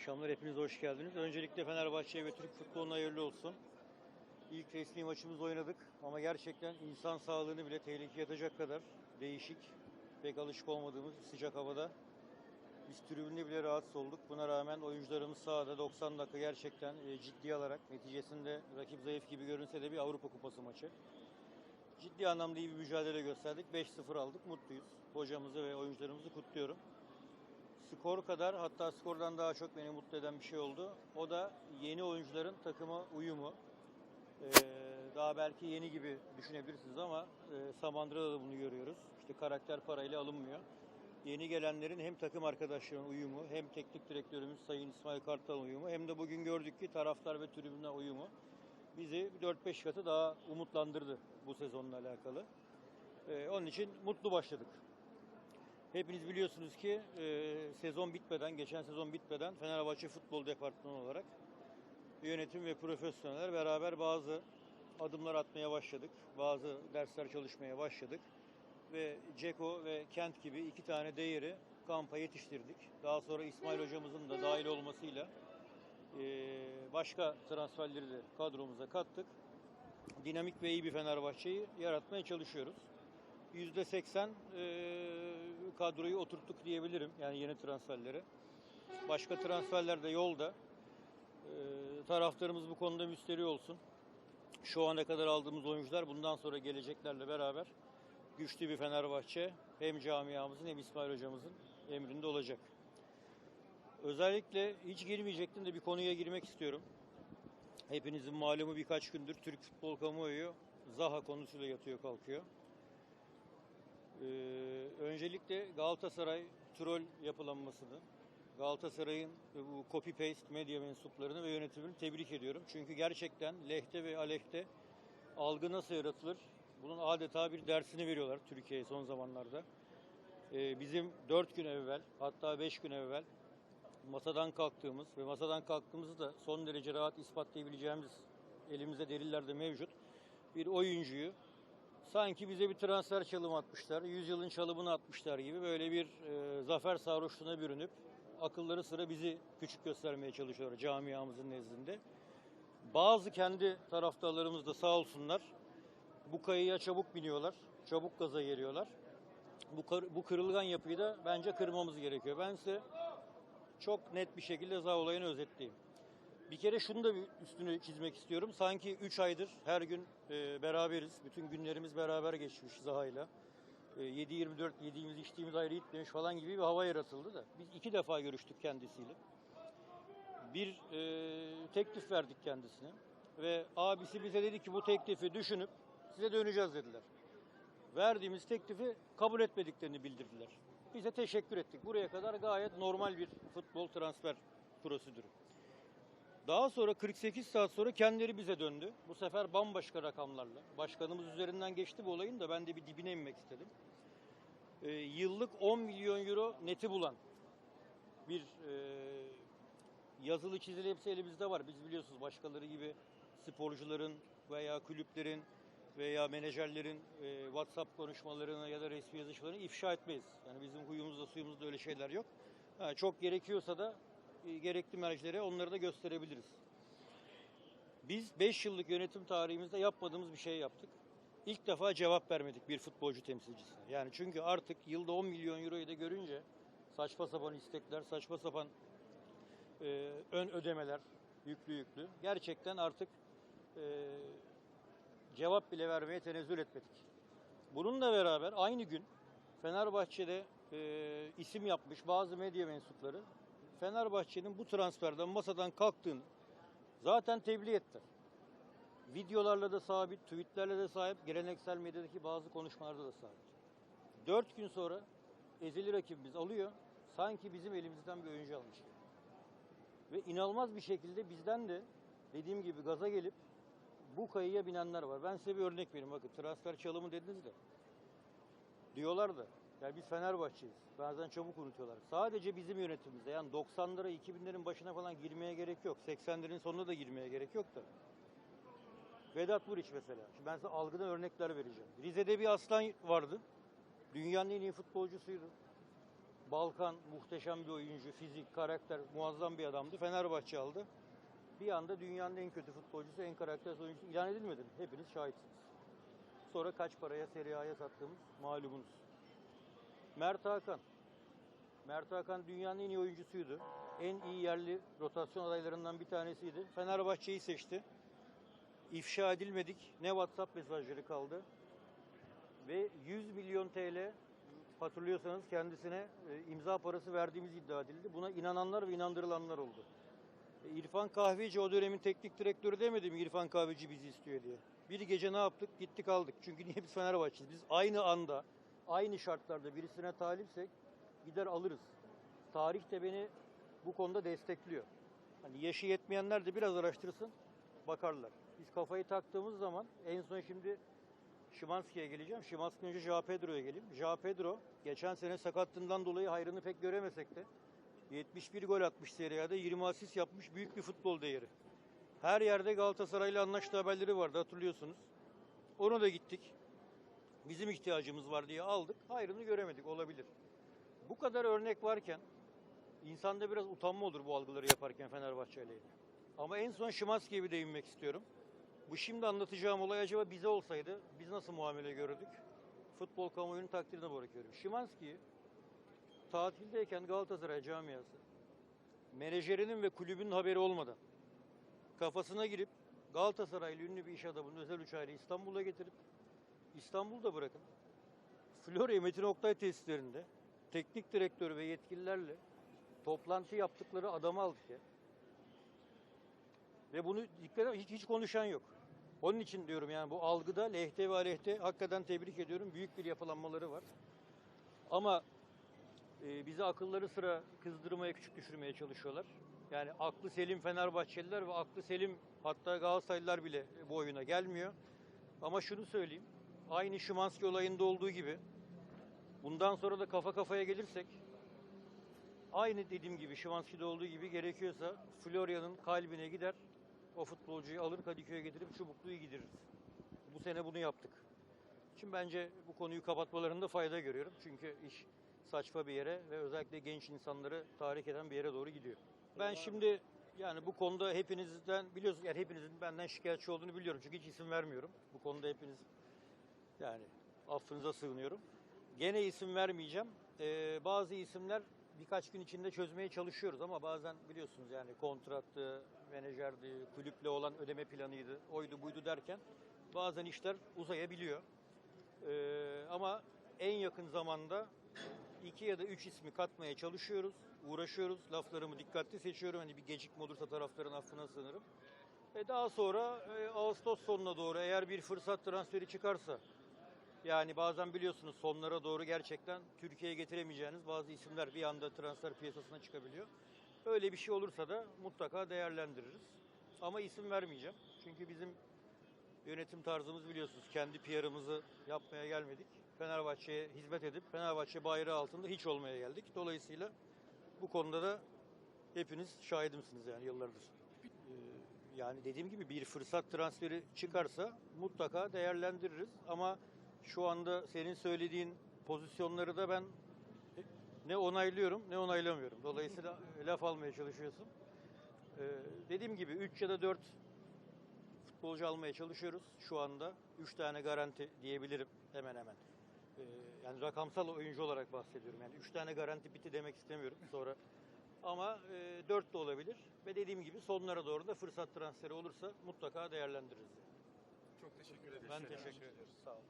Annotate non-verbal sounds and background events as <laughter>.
akşamlar. Hepiniz hoş geldiniz. Öncelikle Fenerbahçe ve Türk futboluna hayırlı olsun. İlk resmi maçımızı oynadık ama gerçekten insan sağlığını bile tehlikeye atacak kadar değişik, pek alışık olmadığımız sıcak havada biz tribünde bile rahatsız olduk. Buna rağmen oyuncularımız sahada 90 dakika gerçekten e, ciddi alarak neticesinde rakip zayıf gibi görünse de bir Avrupa Kupası maçı. Ciddi anlamda iyi bir mücadele gösterdik. 5-0 aldık. Mutluyuz. Hocamızı ve oyuncularımızı kutluyorum. Skor kadar hatta skordan daha çok beni mutlu eden bir şey oldu. O da yeni oyuncuların takıma uyumu. Ee, daha belki yeni gibi düşünebilirsiniz ama e, Samandıra'da da bunu görüyoruz. İşte karakter parayla alınmıyor. Yeni gelenlerin hem takım arkadaşlarının uyumu hem teknik direktörümüz Sayın İsmail Kartal uyumu hem de bugün gördük ki taraftar ve tribünle uyumu bizi 4-5 katı daha umutlandırdı bu sezonla alakalı. Ee, onun için mutlu başladık. Hepiniz biliyorsunuz ki e, sezon bitmeden, geçen sezon bitmeden Fenerbahçe Futbol Departmanı olarak yönetim ve profesyoneller beraber bazı adımlar atmaya başladık. Bazı dersler çalışmaya başladık. Ve Ceko ve Kent gibi iki tane değeri kampa yetiştirdik. Daha sonra İsmail hocamızın da dahil olmasıyla e, başka transferleri de kadromuza kattık. Dinamik ve iyi bir Fenerbahçe'yi yaratmaya çalışıyoruz. %80 e, kadroyu oturttuk diyebilirim. Yani yeni transferleri. Başka transferler de yolda. E, taraftarımız bu konuda müsteri olsun. Şu ana kadar aldığımız oyuncular bundan sonra geleceklerle beraber güçlü bir Fenerbahçe hem camiamızın hem İsmail hocamızın emrinde olacak. Özellikle hiç girmeyecektim de bir konuya girmek istiyorum. Hepinizin malumu birkaç gündür Türk futbol kamuoyu Zaha konusuyla yatıyor kalkıyor. Ee, öncelikle Galatasaray troll yapılanmasını, Galatasaray'ın bu copy paste medya mensuplarını ve yönetimini tebrik ediyorum. Çünkü gerçekten lehte ve aleyhte algı nasıl yaratılır? Bunun adeta bir dersini veriyorlar Türkiye'ye son zamanlarda. Ee, bizim 4 gün evvel hatta 5 gün evvel masadan kalktığımız ve masadan kalktığımızı da son derece rahat ispatlayabileceğimiz elimizde deliller de mevcut. Bir oyuncuyu sanki bize bir transfer çalımı atmışlar, yüzyılın çalımını atmışlar gibi böyle bir e, zafer sarhoşluğuna bürünüp akılları sıra bizi küçük göstermeye çalışıyorlar camiamızın nezdinde. Bazı kendi taraftarlarımız da sağ olsunlar bu kayaya çabuk biniyorlar, çabuk gaza geliyorlar. Bu, bu kırılgan yapıyı da bence kırmamız gerekiyor. Ben size çok net bir şekilde Zaha olayını özetleyeyim. Bir kere şunu da üstünü çizmek istiyorum. Sanki 3 aydır her gün e, beraberiz. Bütün günlerimiz beraber geçmiş Zaha'yla. E, 7-24 yediğimiz içtiğimiz ayrı gitmemiş falan gibi bir hava yaratıldı da. Biz iki defa görüştük kendisiyle. Bir e, teklif verdik kendisine. Ve abisi bize dedi ki bu teklifi düşünüp size döneceğiz dediler. Verdiğimiz teklifi kabul etmediklerini bildirdiler. Bize teşekkür ettik. Buraya kadar gayet normal bir futbol transfer prosedürü. Daha sonra 48 saat sonra kendileri bize döndü. Bu sefer bambaşka rakamlarla. Başkanımız üzerinden geçti bu olayın da ben de bir dibine inmek istedim. Ee, yıllık 10 milyon euro neti bulan bir e, yazılı çizili hepsi elimizde var. Biz biliyorsunuz başkaları gibi sporcuların veya kulüplerin veya menajerlerin e, WhatsApp konuşmalarını ya da resmi yazışmalarını ifşa etmeyiz. Yani bizim huyumuzda suyumuzda öyle şeyler yok. Ha, çok gerekiyorsa da gerekli mercilere onları da gösterebiliriz. Biz 5 yıllık yönetim tarihimizde yapmadığımız bir şey yaptık. İlk defa cevap vermedik bir futbolcu temsilcisine. Yani çünkü artık yılda 10 milyon euroyu da görünce saçma sapan istekler, saçma sapan e, ön ödemeler yüklü yüklü. Gerçekten artık e, cevap bile vermeye tenezzül etmedik. Bununla beraber aynı gün Fenerbahçe'de e, isim yapmış bazı medya mensupları Fenerbahçe'nin bu transferden masadan kalktığını zaten tebliğ ettiler. Videolarla da sabit, tweetlerle de sahip, geleneksel medyadaki bazı konuşmalarda da sabit. Dört gün sonra ezeli rakibimiz alıyor, sanki bizim elimizden bir oyuncu almış gibi. Ve inanılmaz bir şekilde bizden de dediğim gibi gaza gelip bu kayıya binenler var. Ben size bir örnek vereyim. Bakın transfer çalımı dediniz de. Diyorlar da. Yani biz Fenerbahçe'yiz. Bazen çabuk unutuyorlar. Sadece bizim yönetimimizde yani 90'lara 2000'lerin başına falan girmeye gerek yok. 80'lerin sonuna da girmeye gerek yok da. Vedat Muriç mesela. Şimdi ben size algıdan örnekler vereceğim. Rize'de bir aslan vardı. Dünyanın en iyi futbolcusuydu. Balkan muhteşem bir oyuncu, fizik, karakter, muazzam bir adamdı. Fenerbahçe aldı. Bir anda dünyanın en kötü futbolcusu, en karaktersiz oyuncusu ilan edilmedi. Hepiniz şahitsiniz. Sonra kaç paraya Serie A'ya sattığımız malumunuz. Mert Hakan. Mert Hakan dünyanın en iyi oyuncusuydu. En iyi yerli rotasyon adaylarından bir tanesiydi. Fenerbahçe'yi seçti. İfşa edilmedik. Ne WhatsApp mesajları kaldı. Ve 100 milyon TL hatırlıyorsanız kendisine e, imza parası verdiğimiz iddia edildi. Buna inananlar ve inandırılanlar oldu. E, İrfan Kahveci o dönemin teknik direktörü demedi mi İrfan Kahveci bizi istiyor diye. Bir gece ne yaptık? Gittik aldık. Çünkü niye biz Fenerbahçe'yiz? Biz aynı anda, aynı şartlarda birisine talipsek gider alırız. Tarih de beni bu konuda destekliyor. Hani yaşı yetmeyenler de biraz araştırsın, bakarlar. Biz kafayı taktığımız zaman en son şimdi Şimanski'ye geleceğim. Şimanski önce Joao Pedro'ya geleyim. Joao Pedro geçen sene sakatlığından dolayı hayrını pek göremesek de 71 gol atmış Serie A'da, 20 asist yapmış büyük bir futbol değeri. Her yerde Galatasaray'la anlaştığı haberleri vardı hatırlıyorsunuz. Ona da gittik. Bizim ihtiyacımız var diye aldık. Hayrını göremedik olabilir. Bu kadar örnek varken insanda biraz utanma olur bu algıları yaparken Fenerbahçe ile. Ama en son Şimanski'ye bir değinmek istiyorum. Bu şimdi anlatacağım olay acaba bize olsaydı biz nasıl muamele görürdük? Futbol kamuoyunun takdirine bırakıyorum. Şimanski'yi tatildeyken Galatasaray camiası menajerinin ve kulübün haberi olmadan kafasına girip Galatasaraylı ünlü bir iş adamının özel uçağıyla İstanbul'a getirip İstanbul'da bırakın. Florya Metin Oktay tesislerinde teknik direktör ve yetkililerle toplantı yaptıkları adamı aldık ya. Ve bunu dikkat hiç, hiç konuşan yok. Onun için diyorum yani bu algıda lehte ve aleyhte hakikaten tebrik ediyorum. Büyük bir yapılanmaları var. Ama e, bizi akılları sıra kızdırmaya, küçük düşürmeye çalışıyorlar. Yani aklı selim Fenerbahçeliler ve aklı selim hatta Galatasaraylılar bile bu oyuna gelmiyor. Ama şunu söyleyeyim. Aynı Şimanski olayında olduğu gibi bundan sonra da kafa kafaya gelirsek aynı dediğim gibi Şimanski'de olduğu gibi gerekiyorsa Florya'nın kalbine gider o futbolcuyu alır Kadıköy'e getirip çubukluyu gidiririz. Bu sene bunu yaptık. Şimdi bence bu konuyu kapatmalarında fayda görüyorum. Çünkü iş saçma bir yere ve özellikle genç insanları tahrik eden bir yere doğru gidiyor. Ben şimdi yani bu konuda hepinizden biliyorsunuz yani hepinizin benden şikayetçi olduğunu biliyorum. Çünkü hiç isim vermiyorum. Bu konuda hepiniz yani affınıza sığınıyorum. Gene isim vermeyeceğim. Ee, bazı isimler birkaç gün içinde çözmeye çalışıyoruz ama bazen biliyorsunuz yani kontrattı, menajerdi, kulüple olan ödeme planıydı, oydu buydu derken bazen işler uzayabiliyor. Ee, ama en yakın zamanda iki ya da üç ismi katmaya çalışıyoruz, uğraşıyoruz. Laflarımı dikkatli seçiyorum. Hani bir gecikme olursa taraftarın affına sığınırım. E daha sonra e, Ağustos sonuna doğru eğer bir fırsat transferi çıkarsa yani bazen biliyorsunuz sonlara doğru gerçekten Türkiye'ye getiremeyeceğiniz bazı isimler bir anda transfer piyasasına çıkabiliyor. Öyle bir şey olursa da mutlaka değerlendiririz. Ama isim vermeyeceğim. Çünkü bizim yönetim tarzımız biliyorsunuz kendi PR'ımızı yapmaya gelmedik. Fenerbahçe'ye hizmet edip Fenerbahçe bayrağı altında hiç olmaya geldik. Dolayısıyla bu konuda da hepiniz şahidimsiniz yani yıllardır. Ee, Yani dediğim gibi bir fırsat transferi çıkarsa mutlaka değerlendiririz. Ama şu anda senin söylediğin pozisyonları da ben ne onaylıyorum ne onaylamıyorum. Dolayısıyla <laughs> laf almaya çalışıyorsun. Ee, dediğim gibi 3 ya da 4 futbolcu almaya çalışıyoruz şu anda. 3 tane garanti diyebilirim hemen hemen. Ee, yani rakamsal oyuncu olarak bahsediyorum. Yani 3 tane garanti bitti demek istemiyorum sonra. Ama e, 4 de olabilir. Ve dediğim gibi sonlara doğru da fırsat transferi olursa mutlaka değerlendiririz. Çok teşekkür ederiz. Ben teşekkür ederim. Sağ olun.